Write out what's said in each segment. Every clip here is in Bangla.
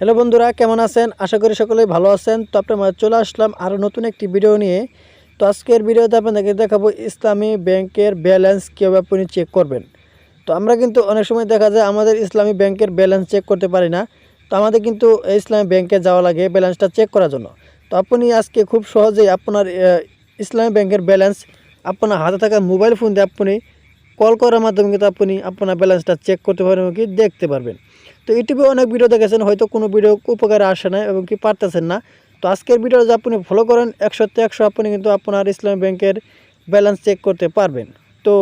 হ্যালো বন্ধুরা, কেমন আছেন? আশা করি সকলেই ভালো আছেন। তো আপনার চলে আসলাম আরও নতুন একটি ভিডিও নিয়ে। তো আজকের ভিডিওতে আপনাদেরকে দেখাবো ইসলামী ব্যাংকের ব্যালেন্স কীভাবে আপনি চেক করবেন। তো আমরা কিন্তু অনেক সময় দেখা যায় আমাদের ইসলামী ব্যাংকের ব্যালেন্স চেক করতে পারি না। তো আমাদের কিন্তু ইসলামী ব্যাংকে যাওয়া লাগে ব্যালেন্সটা চেক করার জন্য। তো আপনি আজকে খুব সহজেই আপনার ইসলামী ব্যাংকের ব্যালেন্স আপনার হাতে থাকা মোবাইল ফোন দিয়ে আপনি কল করার মাধ্যমে কিন্তু আপনি আপনার ব্যালেন্সটা চেক করতে পারবেন কি দেখতে পারবেন। তো ইউটিউবে অনেক ভিডিও দেখেছেন, হয়তো কোনো ভিডিও উপকারে আসে না এবং কি পারতেছেন না। তো আজকের ভিডিও যদি আপনি ফলো করেন, একশোতে একশো আপনি কিন্তু আপনার ইসলামী ব্যাংকের ব্যালেন্স চেক করতে পারবেন। তো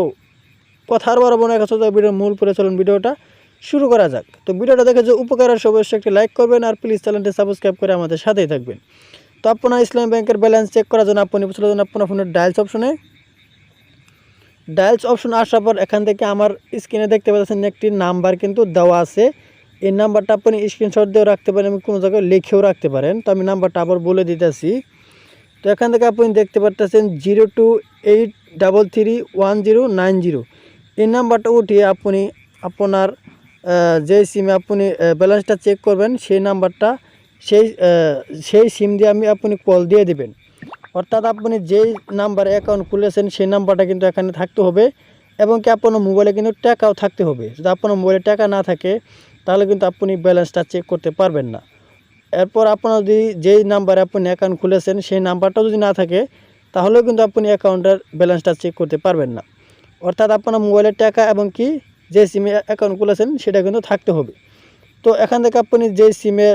কথার বড় বড় কাছে ভিডিওর মূল পরে চলুন ভিডিওটা শুরু করা যাক। তো ভিডিওটা দেখে যে উপকার আসে, অবশ্যই একটি লাইক করবেন আর প্লিজ চ্যানেলটি সাবস্ক্রাইব করে আমাদের সাথেই থাকবেন। তো আপনার ইসলামী ব্যাংকের ব্যালেন্স চেক করার জন্য আপনি চলে যান আপনার ফোনের ডায়ালস অপশনে ডায়ালস অপশন আসার পর এখান থেকে আমার স্ক্রিনে দেখতে পাচ্ছেন একটি নাম্বার কিন্তু দেওয়া আছে। এই নাম্বারটা আপনি স্ক্রিনশট দিয়েও রাখতে পারেন কোনো জায়গায় লিখেও রাখতে পারেন। তো আমি নাম্বারটা আবার বলে দিতেছি। তো এখান থেকে আপনি দেখতে পারতেছেন zero two eight double three one zero nine zero. এই নাম্বারটা উঠিয়ে আপনি আপনার যে সিমে আপনি ব্যালেন্সটা চেক করবেন, সেই নাম্বারটা, সেই সেই সিম দিয়ে আমি আপনি কল দিয়ে দিবেন। অর্থাৎ আপনি যেই নাম্বারে অ্যাকাউন্ট খুলেছেন, সেই নাম্বারটা কিন্তু এখানে থাকতে হবে, এবং কি আপনার মোবাইলে কিন্তু টাকাও থাকতে হবে। যদি আপনার মোবাইলে টাকা না থাকে তাহলে কিন্তু আপনি ব্যালেন্সটা চেক করতে পারবেন না। এরপর আপনার যদি যেই নাম্বারে আপনি অ্যাকাউন্ট খুলেছেন, সেই নাম্বারটাও যদি না থাকে, তাহলেও কিন্তু আপনি অ্যাকাউন্টের ব্যালেন্সটা চেক করতে পারবেন না। অর্থাৎ আপনার মোবাইলের টাকা এবং কি যে সিমে অ্যাকাউন্ট খুলেছেন, সেটা কিন্তু থাকতে হবে। তো এখান থেকে আপনি যে সিমে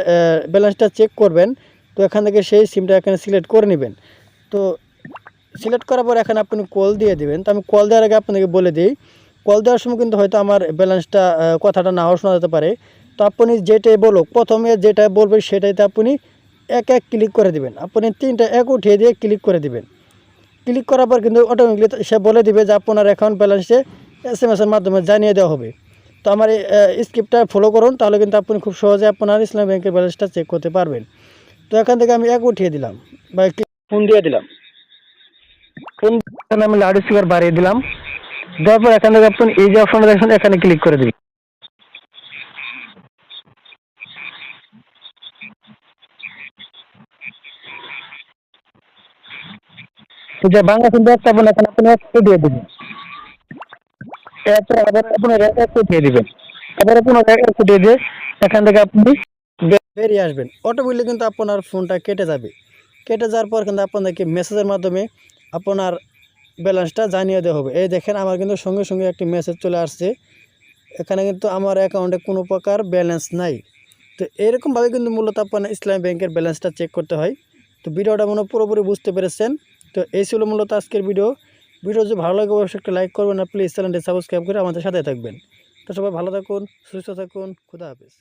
ব্যালেন্সটা চেক করবেন, তো এখান থেকে সেই সিমটা এখানে সিলেক্ট করে নেবেন। তো সিলেক্ট করার পর এখানে আপনি কল দিয়ে দিবেন। তো আমি কল দেওয়ার আগে আপনাকে বলে দিই কল দেওয়ার সময় কিন্তু হয়তো আমার ব্যালেন্সটা কথাটা নাও শোনা যেতে পারে। তো আপনি যেটাই বলো প্রথমে যেটা বলবে সেটাইতে আপনি এক এক ক্লিক করে দিবেন। আপনি তিনটা এক উঠিয়ে দিয়ে ক্লিক করে দিবেন। ক্লিক করার পর কিন্তু অটোমেটিকলি সে বলে দিবে যে আপনার অ্যাকাউন্ট ব্যালেন্সে এস এম এসের মাধ্যমে জানিয়ে দেওয়া হবে। তো আমার এই স্ক্রিপ্টটা ফলো করুন তাহলে কিন্তু আপনি খুব সহজে আপনার ইসলাম ব্যাংকের ব্যালেন্সটা চেক করতে পারবেন। তো এখান থেকে আমি এক উঠিয়ে দিলাম। বা ফোন দিয়ে দিলাম। ফোন এখানে আমি লাউড স্পিকার বাড়িয়ে দিলাম। দেওয়ার পর এখান থেকে আপনি এই যে অপশনটা দেখছেন এখানে ক্লিক করে দিবেন। যে বাংলা আপনি এখানে আপনি দিয়ে দিবেন। এরপর আবার একটু দিয়ে দিবেন। আবার একটু দিয়ে দিয়ে এখান থেকে আপনি বেরিয়ে আসবেন। অটোমেটিকলি কিন্তু আপনার ফোনটা কেটে যাবে। কেটে যাওয়ার পর কিন্তু আপনাদেরকে মেসেজের মাধ্যমে আপনার ব্যালেন্সটা জানিয়ে দেওয়া হবে। এই দেখেন আমার কিন্তু সঙ্গে সঙ্গে একটি মেসেজ চলে আসছে। এখানে কিন্তু আমার অ্যাকাউন্টে কোনো প্রকার ব্যালেন্স নাই। তো এরকমভাবে কিন্তু মূলত আপনার ইসলামী ব্যাংকের ব্যালেন্সটা চেক করতে হয়। তো ভিডিওটা মনে পুরোপুরি বুঝতে পেরেছেন। তো এই ছিল মূলত আজকের ভিডিও। ভিডিও যদি ভালো লাগে অবশ্যই একটা লাইক করবেন আর প্লিজ চ্যানেলটি সাবস্ক্রাইব করে আমাদের সাথে থাকবেন। তো সবাই ভালো থাকুন, সুস্থ থাকুন, খুদা হাফিজ।